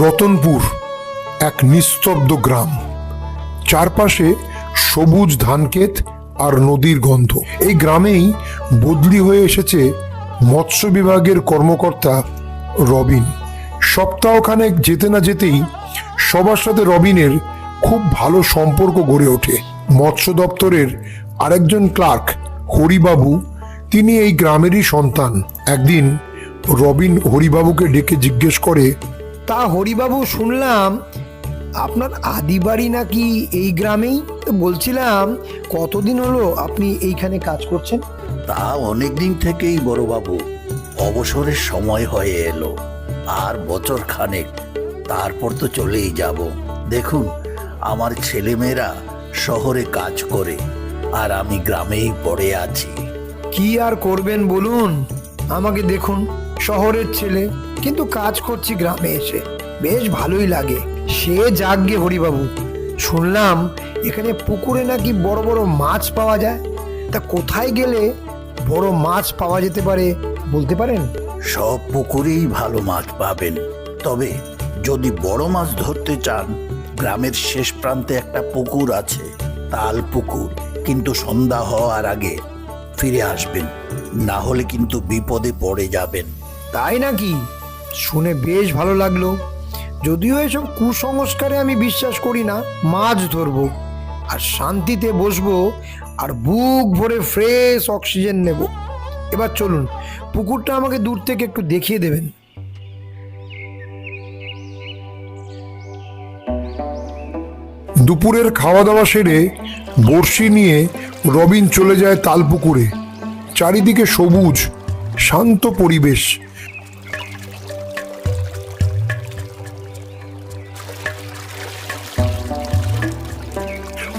রতনপুর, এক নিস্তব্ধ গ্রাম। চারপাশে সবুজ ধানক্ষেত আর নদীর গন্ধ। এই গ্রামেই বদলি হয়ে এসেছে মৎস্য বিভাগের কর্মকর্তা রবিন। সপ্তাহখানেক যেতে না যেতেই সবার সাথে রবিনের খুব ভালো সম্পর্ক গড়ে ওঠে। মৎস্য দপ্তরের আরেকজন ক্লার্ক, হরিবাবু, তিনি এই গ্রামেরই সন্তান। একদিন রবিন হরিবাবুকে ডেকে জিজ্ঞেস করে তা হরিবাবু শুনলাম আপনার আদি বাড়ি নাকি এই গ্রামেই? তো বলছিলাম কতদিন হলো আপনি এইখানে কাজ করছেন? তা অনেক দিন থেকেই বড়বাবু অবসরের সময় হয়ে এলো আর বছর খানেক তারপর তো চলেই যাব। দেখুন আমার ছেলেমেয়েরা শহরে কাজ করে আর আমি গ্রামেই পড়ে আছি। কি আর করবেন বলুন আমাকে দেখুন। শহরের ছেলে, কিন্তু কাজ করছি গ্রামে এসে। বেশ ভালোই লাগে। সে যাগ্গে হরিবাবু, শুনলাম এখানে পুকুরে নাকি বড় বড় মাছ পাওয়া যায়। তা কোথায় গেলে বড় মাছ পাওয়া যেতে পারে বলতে পারেন? সব পুকুরেই ভালো মাছ পাবেন। তবে যদি বড় মাছ ধরতে চান, গ্রামের শেষ প্রান্তে একটা পুকুর আছে, তাল পুকুর। কিন্তু সন্ধ্যা হওয়ার আগে ফিরে আসবেন, না হলে কিন্তু বিপদে পড়ে যাবেন। তাই নাকি? শুনে বেশ ভালো লাগল। যদিও এসব কুসংস্কারে আমি বিশ্বাস করি না, মাছ ধরবো। আর শান্তিতে বসবো আর বুক ভরে ফ্রেশ অক্সিজেন নেব। এবার চলুন, পুকুরটা আমাকে দূর থেকে একটু দেখিয়ে দেবেন। দুপুরের খাওয়া দাওয়া সেরে বড়শি নিয়ে রবিন চলে যায় তালপুকুরে। চারিদিকে সবুজ, শান্ত পরিবেশ।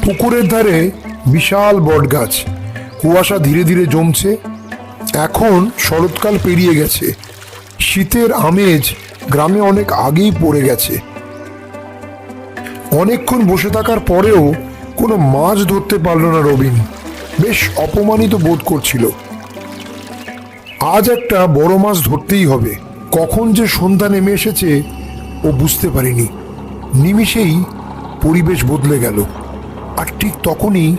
পুকুরের ধারে বিশাল বটগাছ। কুয়াশা ধীরে ধীরে জমছে। এখন শরৎকাল পেরিয়ে গেছে। শীতের আমেজ গ্রামে অনেক আগেই পড়ে গেছে। অনেকক্ষণ বসে থাকার পরেও কোনো মাছ ধরতে পারল না রবিন। বেশ অপমানিত বোধ করছিল। আজ একটা বড় মাছ ধরতেই হবে। কখন যে সন্ধ্যা নেমে এসেছে ও বুঝতে পারিনি। নিমিষেই পরিবেশ বদলে গেল। আর ঠিক তখনই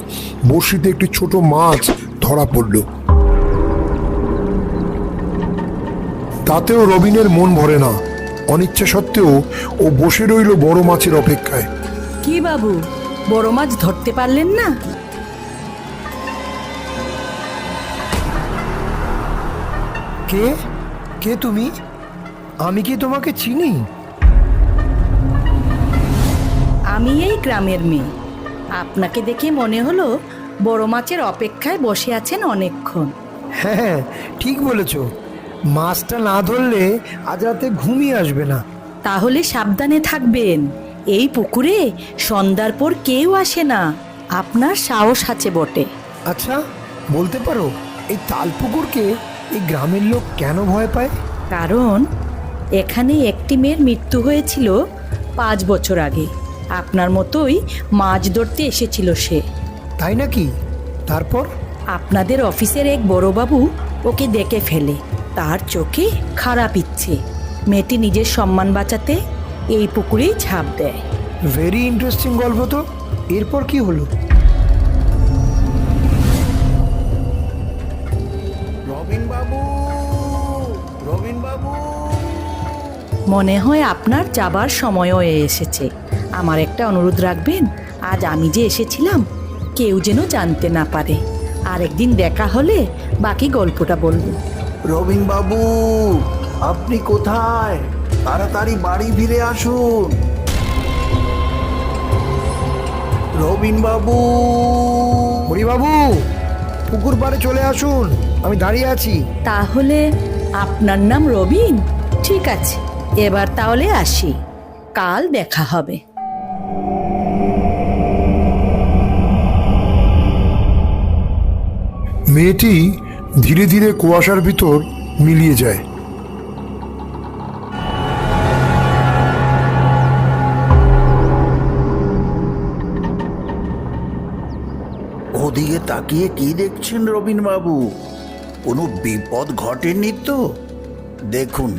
বড়শিতে একটি ছোট মাছ ধরা পড়ল। তাতেও রবিনের মন ভরে না। অনিচ্ছা সত্ত্বেও ও বসে রইল বড় মাছের অপেক্ষায়। কি বাবু বড় মাছ ধরতে পারলেন না? কে? কে তুমি? আমি কি তোমাকে চিনি? আমি এই গ্রামের মেয়ে। আপনাকে দেখে মনে হলো বড় মাছের অপেক্ষায় বসে আছেন অনেকক্ষণ। হ্যাঁ ঠিক বলেছ। মাছটা না ধরলে আজ রাতে ঘুমিয়ে আসবে না। তাহলে সাবধানে থাকবেন। এই পুকুরে সন্ধ্যার পর কেউ আসে না। আপনার সাহস আছে বটে। আচ্ছা বলতে পারো এই তালপুকুরকে এই গ্রামের লোক কেন ভয় পায়? কারণ এখানে একটি মেয়ের মৃত্যু হয়েছিল পাঁচ বছর আগে। আপনার মতোই মাছ ধরতে এসেছিল সে। তাই নাকি? তারপর? আপনাদের অফিসের এক বড়বাবু ওকে দেখে ফেলে। তার চোখে খারাপ ইচ্ছে। মেয়েটি নিজের সম্মান বাঁচাতে এই পুকুরেই ঝাঁপ দেয়। ভেরি ইন্টারেস্টিং গল্প তো। এরপর কি হলো? রবিন বাবু! রবিন বাবু! মনে হয় আপনার যাবার সময়ও এসেছে। আমার একটা অনুরোধ রাখবেন আজ আমি যে এসেছিলাম কেউ যেন জানতে না পারে। আরেকদিন দেখা হলে বাকি গল্পটা বলব। রবিন বাবু আপনি কোথায়? তাড়াতাড়ি বাড়ি ফিরে আসুন। রবিন বাবু হরিবাবু পুকুর পাড়ে চলে আসুন আমি দাঁড়িয়ে আছি। তাহলে আপনার নাম রবিন? ঠিক আছে এবার তাহলে আসি। কাল দেখা হবে। মেয়েটি ধীরে ধীরে কুয়াশার ভিতর মিলিয়ে যায়। ওদিকে তাকিয়ে কি দেখছেন রবিন বাবু কোনো বিপদ ঘটেনি তো? দেখুন,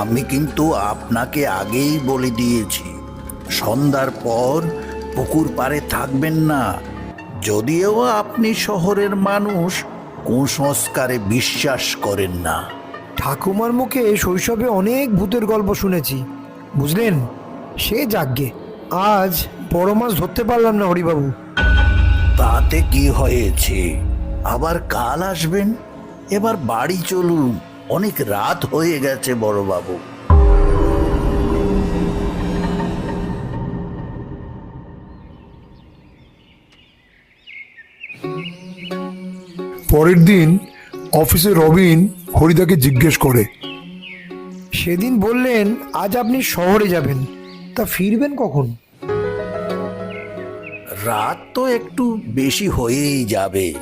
আমি কিন্তু আপনাকে আগেই বলে দিয়েছি, সন্ধ্যার পর পুকুর পাড়ে থাকবেন না। যদিও আপনি শহরের মানুষ কুসংস্কারে বিশ্বাস করেন না। ঠাকুমার মুখে শৈশবে অনেক ভূতের গল্প শুনেছি। বুঝলেন? সে যাগ্যে আজ বড় মাছ ধরতে পারলাম না হরিবাবু। তাতে কি হয়েছে? আবার কাল আসবেন? এবার বাড়ি চলুন। অনেক রাত হয়ে গেছে বড়বাবু। পরের দিন অফিসে রবিন হরিদাকে জিজ্ঞেস করে। সেদিন বললেন আজ আপনি শহরে যাবেন তা ফিরবেন কখন? রাত তো একটু বেশি হয়েই যাবে।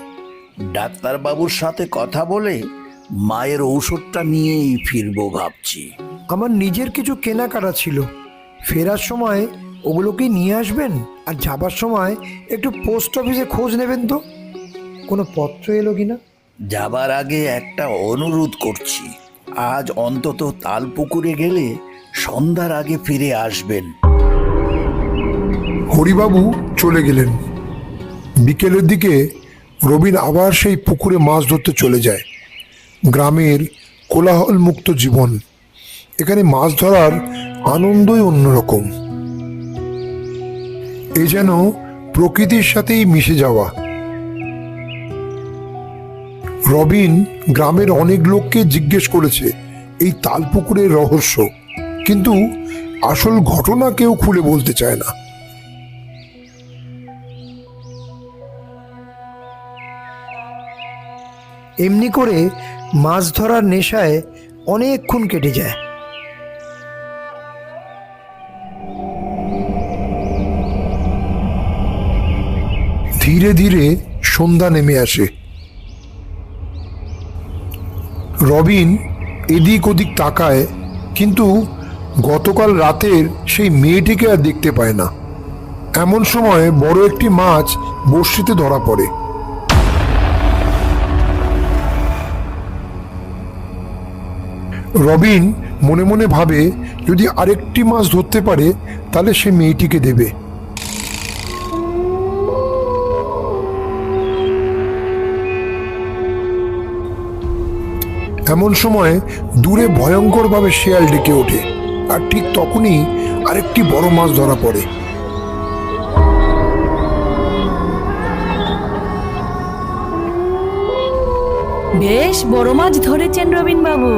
ডাক্তারবাবুর সাথে কথা বলে মায়ের ঔষধটা নিয়েই ফিরবো ভাবছি। আমার নিজের কিছু কেনাকাটা ছিল। ফেরার সময় ওগুলোকে নিয়ে আসবেন? আর যাবার সময় একটু পোস্ট অফিসে খোঁজ নেবেন তো? কোনো পত্র এলো কিনা? যাবার আগে একটা অনুরোধ করছি। আজ অন্তত তালপুকুরে গেলে সন্ধ্যার আগে ফিরে আসবেন। হরিবাবু চলে গেলেন। বিকেলের দিকে রবিন আবার সেই পুকুরে মাছ ধরতে চলে যায়। গ্রামের কোলাহল মুক্ত জীবন। এখানে মাছ ধরার আনন্দই অন্যরকম। এ যেন প্রকৃতির সাথেই মিশে যাওয়া। রবিন গ্রামের অনেক লোককে জিজ্ঞেস করেছে এই তালপুকুরের রহস্য। কিন্তু আসল ঘটনা কেউ খুলে বলতে চায় না। এমনি করে মাছ ধরার নেশায় অনেকক্ষণ কেটে যায়। ধীরে ধীরে সন্ধ্যা নেমে আসে। রবিন এদিক ওদিক তাকায়, কিন্তু গতকাল রাতের সেই মেয়েটিকে আর দেখতে পায় না। এমন সময় বড় একটি মাছ বড়শিতে ধরা পড়ে। রবিন মনে মনে ভাবে, যদি আরেকটি মাছ ধরতে পারে, তাহলে সে মেয়েটিকে দেবে। এমন সময় দূরে ভয়ঙ্করভাবে শেয়াল ডেকে ওঠে আর ঠিক তখনই আরেকটি বড় মাছ ধরা পড়ে। বেশ বড় মাছ ধরেছেন রবিন বাবু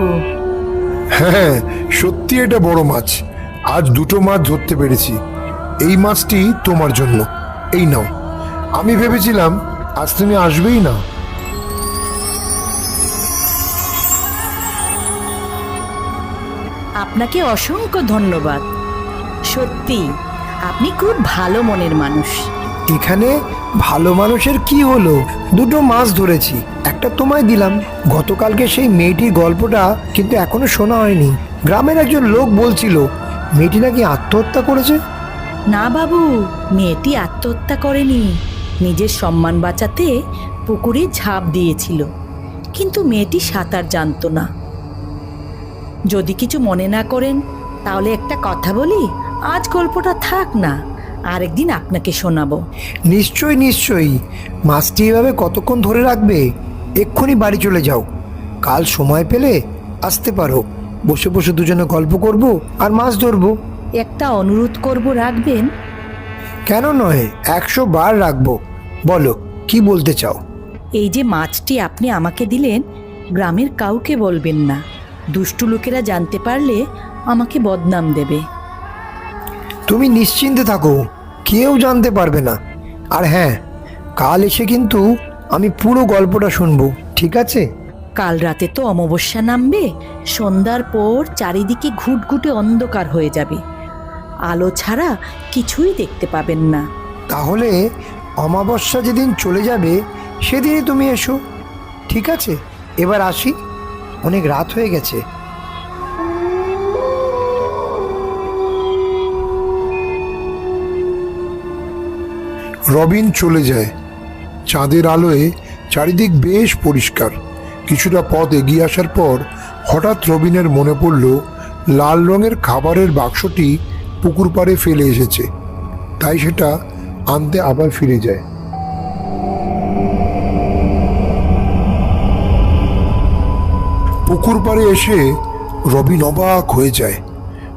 হ্যাঁ সত্যি এটা বড় মাছ। আজ দুটো মাছ ধরতে পেরেছি। এই মাছটি তোমার জন্য। এই নাও। আমি ভেবেছিলাম আজ তুমি আসবেই না। আপনাকে অসংখ্য ধন্যবাদ। সত্যি আপনি খুব ভালো মনের মানুষ। এখানে ভালো মানুষের কি হলো? দুটো মাছ ধরেছি একটা তোমায় দিলাম। গতকালকে সেই মেয়েটির গল্পটা কিন্তু এখনও শোনা হয়নি। গ্রামের একজন লোক বলছিল মেয়েটি নাকি আত্মহত্যা করেছে? না বাবু মেয়েটি আত্মহত্যা করেনি। নিজের সম্মান বাঁচাতে পুকুরে ঝাঁপ দিয়েছিল। কিন্তু মেয়েটি সাঁতার জানতো না। যদি কিছু মনে না করেন তাহলে একটা কথা বলি আজ গল্পটা থাক না আরেকদিন আপনাকে শোনাবো। নিশ্চয়ই নিশ্চয়ই। মাছটি এভাবে কতক্ষণ ধরে রাখবে? এক্ষুনি বাড়ি চলে যাও। কাল সময় পেলে আসতে পারো। বসে বসে দুজনে গল্প করব আর মাছ ধরবো। একটা অনুরোধ করব রাখবেন? কেন নয় একশো বার রাখব। বলো কি বলতে চাও? এই যে মাছটি আপনি আমাকে দিলেন গ্রামের কাউকে বলবেন না। দুষ্টু লোকেরা জানতে পারলে আমাকে বদনাম দেবে। তুমি নিশ্চিন্তে থাকো কেউ জানতে পারবে না। আর হ্যাঁ কাল এসে কিন্তু আমি পুরো গল্পটা শুনব ঠিক আছে? কাল রাতে তো অমাবস্যা নামবে সন্ধ্যার পর চারিদিকে ঘুটঘুটে অন্ধকার হয়ে যাবে। আলো ছাড়া কিছুই দেখতে পাবেন না। তাহলে অমাবস্যা যেদিন চলে যাবে সেদিনই তুমি এসো ঠিক আছে? এবার আসি। অনেক রাত হয়ে গেছে। রবিন চলে যায়। চাঁদের আলোয় চারিদিক বেশ পরিষ্কার। কিছুটা পথ এগিয়ে আসার পর হঠাৎ রবিনের মনে পড়ল, লাল রঙের খাবারের বাক্সটি পুকুর পাড়ে ফেলে এসেছে। তাই সেটা আনতে আবার ফিরে যায়। পুকুর পাড়ে এসে রবিন অবাক হয়ে যায়।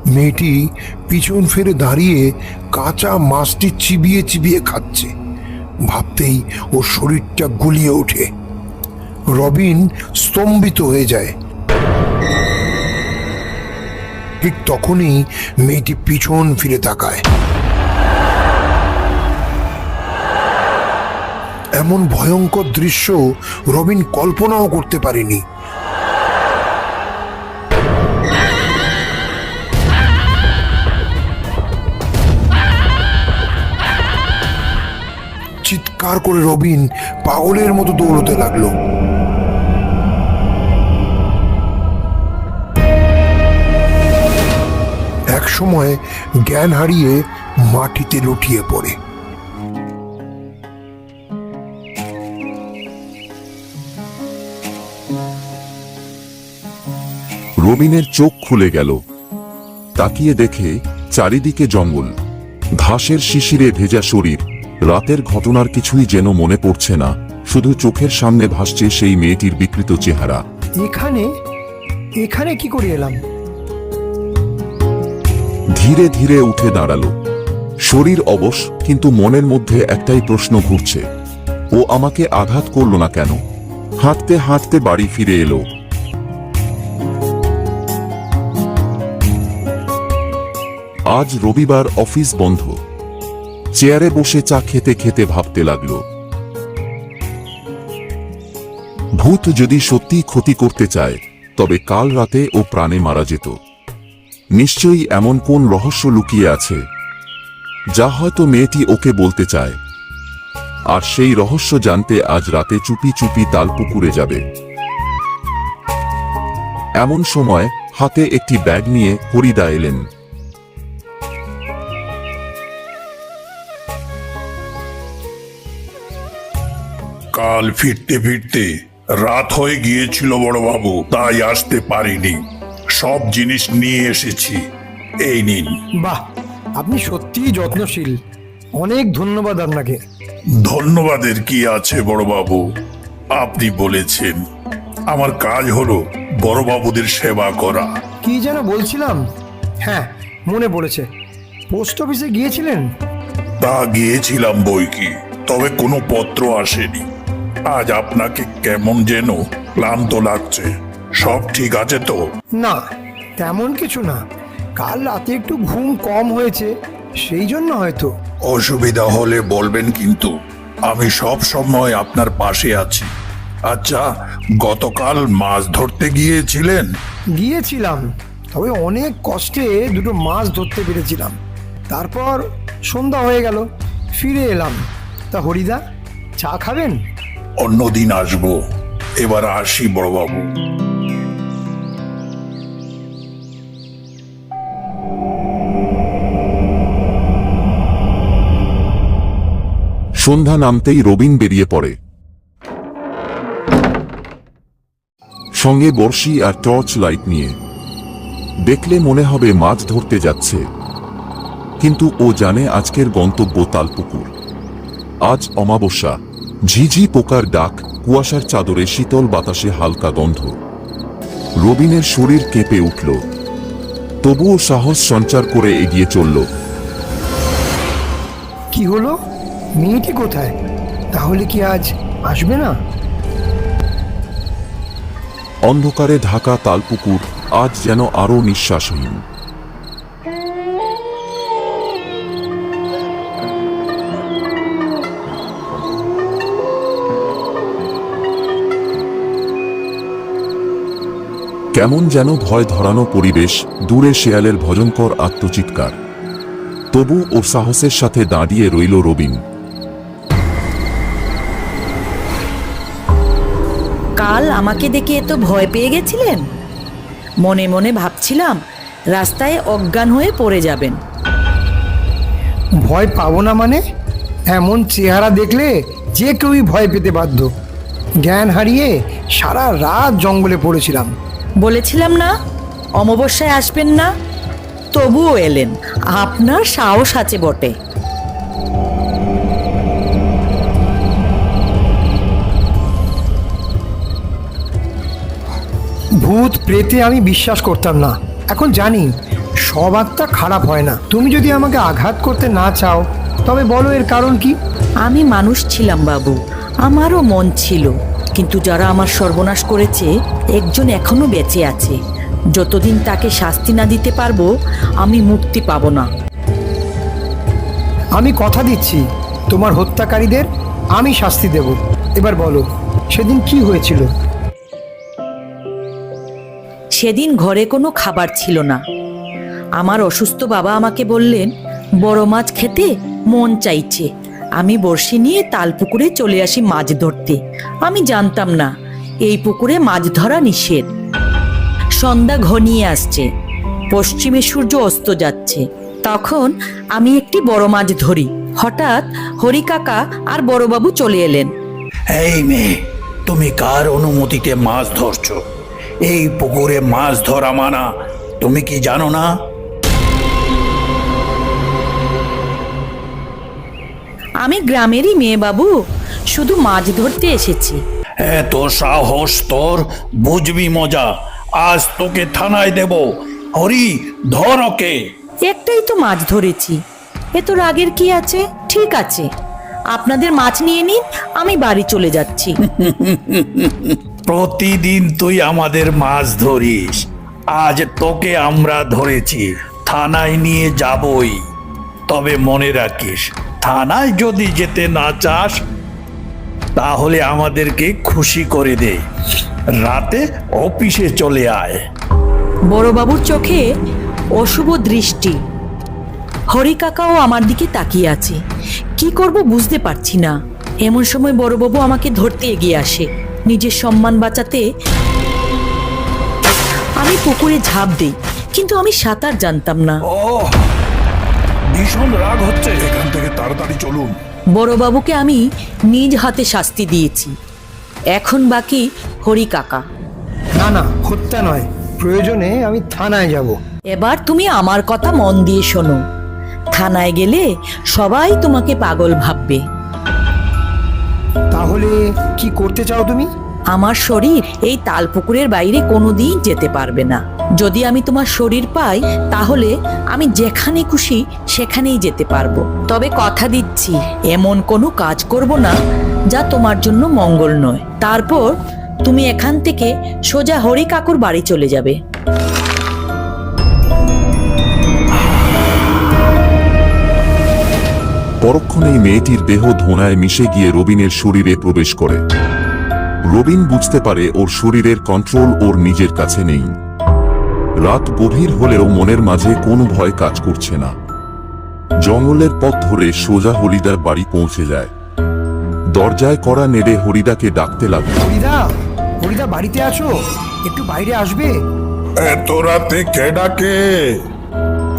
মেয়েটি পিছন ফিরে দাঁড়িয়ে কাঁচা মাছটি চিবিয়ে চিবিয়ে খাচ্ছে। ভাবতেই ওর শরীরটা গুলিয়ে ওঠে। রবিন স্তম্ভিত হয়ে যায়। ঠিক তখনই মেয়েটি পিছন ফিরে তাকায়। এমন ভয়ঙ্কর দৃশ্য রবিন কল্পনাও করতে পারেনি। চিৎকার করে রবিন পাগলের মতো দৌড়তে লাগল। এক সময় জ্ঞান হারিয়ে মাটিতে লুটিয়ে পড়ে। রবিনের চোখ খুলে গেল। তাকিয়ে দেখে চারিদিকে জঙ্গল। ঘাসের শিশিরে ভেজা শরীর। রাতের ঘটনার কিছুই যেন মনে পড়ছে না শুধু চোখের সামনে ভাসছে সেই মেয়েটির বিকৃত চেহারা। এখানে? এখানে কি করে এলাম? ধীরে ধীরে উঠে দাঁড়াল। শরীর অবশ কিন্তু মনের মধ্যে একটাই প্রশ্ন ঘুরছে। ও আমাকে আঘাত করল না কেন? হাঁটতে হাঁটতে বাড়ি ফিরে এলো। আজ রবিবার অফিস বন্ধ। চেয়ারে বসে চা খেতে খেতে ভাবতে লাগল। ভূত যদি সত্যি ক্ষতি করতে চায়, তবে কাল রাতে ও প্রাণে মারা যেত। নিশ্চয়ই এমন কোন রহস্য লুকিয়ে আছে, যা হয়তো মেয়েটি ওকে বলতে চায়। আর সেই রহস্য জানতে আজ রাতে চুপি চুপি তাল পুকুরে যাবে। এমন সময় হাতে একটি ব্যাগ নিয়ে হরিদা এলেন। কাল ফিরতে ফিরতে রাত হয়ে গিয়েছিল বড়বাবু তাই আসতে পারিনি। সব জিনিস নিয়ে এসেছি। এই নিন। বাহ আপনি সত্যিই যত্নশীল। অনেক ধন্যবাদ আপনাকে। ধন্যবাদের কি আছে বড়বাবু? আপনি বলেছেন আমার কাজ হলো বড়বাবুদের সেবা করা। কি যেন বলছিলাম? হ্যাঁ মনে পড়েছে। পোস্ট অফিসে গিয়েছিলেন? তা গিয়েছিলাম বই কি তবে কোনো পত্র আসেনি। আজ আপনাকে কেমন যেন ক্লান্ত লাগছে। সব ঠিক আছে তো? না তেমন কিছু না। কাল রাতে একটু ঘুম কম হয়েছে সেই জন্য হয়তো। অসুবিধা হলে বলবেন কিন্তু আমি সব সময় আপনার পাশে আছি। আচ্ছা গতকাল মাছ ধরতে গিয়েছিলেন? গিয়েছিলাম তবে অনেক কষ্টে দুটো মাছ ধরতে পেরেছিলাম। তারপর সন্ধ্যা হয়ে গেল ফিরে এলাম। তা হরিদা চা খাবেন? অন্যদিন আসব। এবার আসি বড়বাবু। সন্ধ্যা নামতেই রবিন বেরিয়ে পড়ে। সঙ্গে বর্ষি আর টর্চ লাইট নিয়ে। দেখলে মনে হবে মাছ ধরতে যাচ্ছে। কিন্তু ও জানে আজকের গন্তব্য তালপুকুর। আজ অমাবস্যা। ঝিঝি পোকার ডাক কুয়াশার চাদরে শীতল বাতাসে হালকা গন্ধ। রবিনের শরীর কেঁপে উঠল। তবুও সাহস সঞ্চার করে এগিয়ে চলল। কি হলো? মেয়েটি কোথায়? তাহলে কি আজ আসবে না? অন্ধকারে ঢাকা তালপুকুর আজ যেন আরও নিঃশ্বাসহীন। কেমন যেন ভয় ধরানো পরিবেশ দূরে শেয়ালের ভজনকর আত্মচিৎকার। তবু ও সাহসের সাথে দাঁড়িয়ে রইল রবিন। কাল আমাকে দেখে এত ভয় পেয়ে গেছিলেন? মনে মনে ভাবছিলাম রাস্তায় অজ্ঞান হয়ে পড়ে যাবেন। ভয় পাবো না মানে? এমন চেহারা দেখলে যে কেউই ভয় পেতে বাধ্য। জ্ঞান হারিয়ে সারা রাত জঙ্গলে পড়েছিলাম। বলেছিলাম না অমাবস্যায় আসবেন না তবুও এলেন। আপনার সাহস আছে বটে। ভূত প্রেতে আমি বিশ্বাস করতাম না। এখন জানি সব আত্মা খারাপ হয় না। তুমি যদি আমাকে আঘাত করতে না চাও তবে বলো এর কারণ কি? আমি মানুষ ছিলাম বাবু আমারও মন ছিল। কিন্তু যারা আমার সর্বনাশ করেছে একজন এখনও বেঁচে আছে। যতদিন তাকে শাস্তি না দিতে পারব আমি মুক্তি পাবো না। আমি কথা দিচ্ছি তোমার হত্যাকারীদের আমি শাস্তি দেব। এবার বলো সেদিন কি হয়েছিল? সেদিন ঘরে কোনো খাবার ছিল না। আমার অসুস্থ বাবা আমাকে বললেন বড় মাছ খেতে মন চাইছে। আমি বড়শি নিয়ে তাল পুকুরে চলে আসি মাছ ধরতে। আমি জানতাম না, এই পুকুরে মাছ ধরা নিষেধ। সন্ধ্যা ঘনিয়ে আসছে, পশ্চিমে সূর্য অস্ত যাচ্ছে। তখন আমি একটি বড় মাছ ধরি। হঠাৎ হরি কাকা আর বড়বাবু চলে এলেন। এই মেয়ে, তুমি কার অনুমতিতে মাছ ধরছো? এই পুকুরে মাছ ধরা মানা, তুমি কি জানো না? আমি গ্রামেরই মেয়ে বাবু। শুধু মাছ ধরতে এসেছি। এত সাহস তোর বুঝবি মজা। আজ তোকে থানায় দেব। হরি ধর ওকে। একটাই তো মাছ ধরেছি। এ তো রাগের কি আছে? ঠিক আছে। আপনাদের মাছ নিয়ে নিন আমি বাড়ি চলে যাচ্ছি। প্রতিদিন তুই আমাদের মাছ ধরিস। আজ তোকে আমরা ধরেছি। থানায় নিয়ে যাবই। তবে মনে রাখিস থানায় যদি যেতে না চাস তাহলে আমাদেরকে খুশি করে দে। রাতে অফিসে চলে আয়। বড়বাবুর চোখে অশুভ দৃষ্টি। হরি কাকাও আমার দিকে তাকিয়ে আছে। কি করব বুঝতে পারছি না। এমন সময় বড়বাবু আমাকে ধরতে এগিয়ে আসে। নিজের সম্মান বাঁচাতে আমি পুকুরে ঝাঁপ দিই কিন্তু আমি সাঁতার জানতাম না। ও ভীষণ রাগ হচ্ছে। এখান থেকে তাড়াতাড়ি চলুন। বড়বাবুকে আমি নিজ হাতে শাস্তি দিয়েছি। এখন বাকি হরি কাকা। না না হত্যা নয়। প্রয়োজনে আমি থানায় যাব। এবার তুমি আমার কথা মন দিয়ে শোনো। থানায় গেলে সবাই তোমাকে পাগল ভাববে। তাহলে কি করতে চাও তুমি? আমার শরীর এই তালপুকুরের বাইরে কোনোদিন যেতে পারবে না। যদি আমি তোমার শরীর পাই, তাহলে আমি যেখানে খুশি সেখানেই যেতে পারব। তবে কথা দিচ্ছি, এমন কোনো কাজ করব না যা তোমার জন্য মঙ্গল নয়। তারপর তুমি এখান থেকে সোজা হরি কাকুর বাড়ি চলে যাবে। পরক্ষণেই মেয়েটির দেহ ধোনায় মিশে গিয়ে রবিনের শরীরে প্রবেশ করে। রবিন বুঝতে পারে ওর শরীরের কন্ট্রোল ওর নিজের কাছে নেই। রাত গভীর হলেও মনের মাঝে কোনো ভয় কাজ করছে না। জঙ্গলের পথ ধরে সোজা হরিদার বাড়ি পৌঁছে যায়। দরজায় করা নেড়ে হরিদাকে ডাকতে লাগল। হরিদা হরিদা বাড়িতে আছো? একটু বাইরে আসবে? এত রাতে কে ডাকে?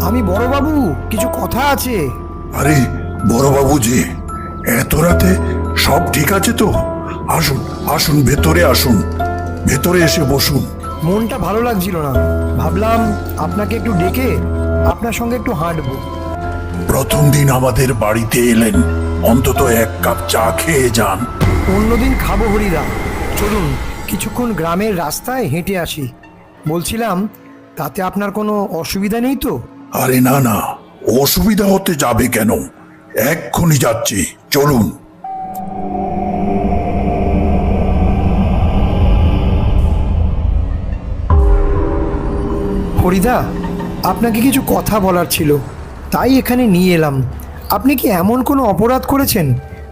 আমি বড় বাবু কিছু কথা আছে। আরে বড় বাবুজি এত রাতে সব ঠিক আছে তো? আসুন আসুন ভেতরে আসুন। ভেতরে এসে বসুন। মনটা ভালো লাগছিল না। ভাবলাম আপনাকে একটু ডেকে আপনার সঙ্গে একটু হাঁটবো। প্রথম দিন আমাদের বাড়িতে এলেন। অন্তত এক কাপ চা খেয়ে যান। অন্যদিন খাব হরিদা। চলুন কিছুক্ষণ গ্রামের রাস্তায় হেঁটে আসি। বলছিলাম তাতে আপনার কোনো অসুবিধা নেই তো? আরে না না অসুবিধা হতে যাবে কেন? এক্ষুনি যাচ্ছি চলুন। হরিদা আপনাকে কিছু কথা বলার ছিল, তাই এখানে নিয়ে এলাম। আপনি কি এমন কোনো অপরাধ করেছেন,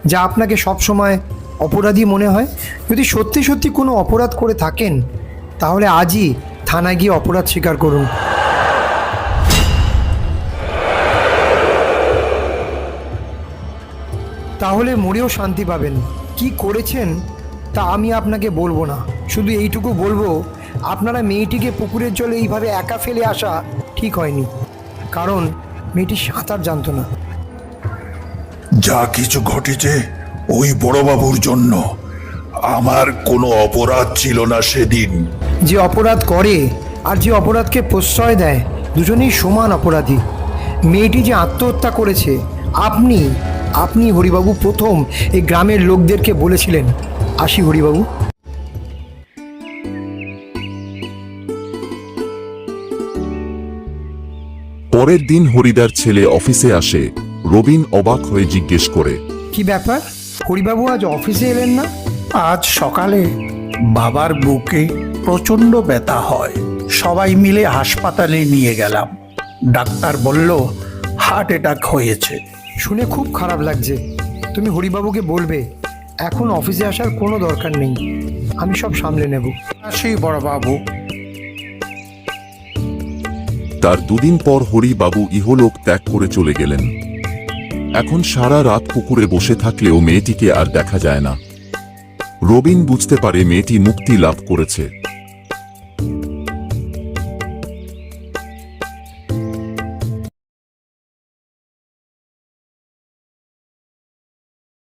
যা আপনাকে সব সময় অপরাধী মনে হয়? যদি সত্যি সত্যি কোনো অপরাধ করে থাকেন, তাহলে আজই থানায় গিয়ে অপরাধ স্বীকার করুন। তাহলে মরেও শান্তি পাবেন। কি করেছেন, তা আমি আপনাকে বলব না। শুধু এইটুকু বলব আপনারা মেয়েটিকে পুকুরের জলে এইভাবে একা ফেলে আসা ঠিক হয়নি। কারণ মেয়েটি সাঁতার জানতো না। যা কিছু ঘটেছে ওই বড়বাবুর জন্য। আমার কোনো অপরাধ ছিল না সেদিন। যে অপরাধ করে আর যে অপরাধকে প্রশ্রয় দেয় দুজনেই সমান অপরাধী। মেয়েটি যে আত্মহত্যা করেছে আপনি আপনি হরিবাবু প্রথম এই গ্রামের লোকদেরকে বলেছিলেন। আসি হরিবাবু। পরের দিন হরিদার ছেলে অফিসে আসে। রবিন অবাক হয়ে জিজ্ঞেস করে কি ব্যাপার? হরিবাবু আজ অফিসে এলেন না? আজ সকালে বাবার বুকে প্রচণ্ড ব্যথা হয়। সবাই মিলে হাসপাতালে নিয়ে গেলাম। ডাক্তার বলল হার্ট অ্যাটাক হয়েছে। শুনে খুব খারাপ লাগছে। তুমি হরিবাবুকে বলবে এখন অফিসে আসার কোনো দরকার নেই। আমি সব সামলে নেব। আসি বড়বাবু। তার দুদিন পর হরিবাবু ইহলোক ত্যাগ করে চলে গেলেন। এখন সারা রাত পুকুরে বসে থাকলেও মেয়েটিকে আর দেখা যায় না। রবিন বুঝতে পারে মেয়েটি মুক্তি লাভ করেছে।